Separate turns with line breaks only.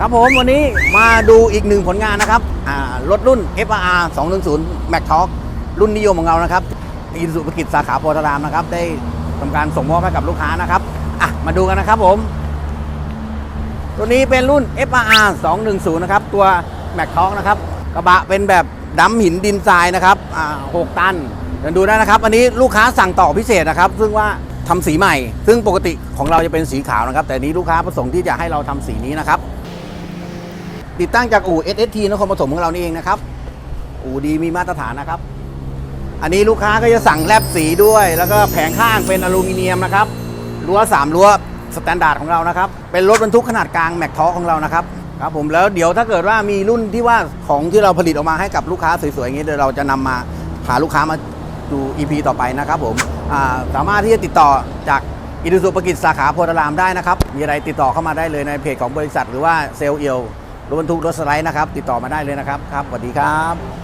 ครับผมวันนี้มาดูอีกหนึ่งผลงานนะครับรถรุ่น FR 210 Mac Talk รุ่นนิยมของเรานะครับอินสุภกิจสาขาโพธารามนะครับ ได้ทำการส่งมอบให้กับลูกค้านะครับอะมาดูกันนะครับผม ตัวนี้เป็นรุ่น FR 210 นะครับ ตัว Mac Talk นะครับ กระบะเป็นแบบดำหินดินทรายนะครับอ่า6ตันเดี๋ยวดูได้นะครับ อันนี้ลูกค้าสั่งต่อพิเศษนะครับ ซึ่งว่าทำสีใหม่ ซึ่งปกติของเราจะเป็นสีขาวนะครับ แต่นี้ลูกค้าประสงค์ที่จะให้เราทำสีนี้นะครับ ติดตั้งจากอู่ SST นครปฐมของเรานี่เองนะครับ อู่ดีมีมาตรฐานนะครับ อันนี้ลูกค้าก็จะสั่งแลบสีด้วย แล้วก็แผงข้างเป็นอลูมิเนียมนะครับรั้ว3รั้วสแตนดาร์ดของเรานะครับ เป็นรถบรรทุกขนาดกลางแม็กทอของเรานะครับครับผมแล้วเดี๋ยวถ้าเกิดว่ามีรุ่นที่ว่าของที่เราผลิตออกมาให้กับลูกค้าสวยๆอย่างนี้เดี๋ยวเราจะนำมาพาลูกค้ามาดู EP ต่อไปนะครับผมาสามารถที่จะติดต่อจากอินุสุปกิจสาขาโพธารามได้นะครับ มีอะไรติดต่อเข้ามาได้เลยในเพจของบริษัท หรือว่าเซลล์เอียว รถบรรทุกรถสไลด์นะครับ ติดต่อมาได้เลยนะครับครับสวัสดีครับ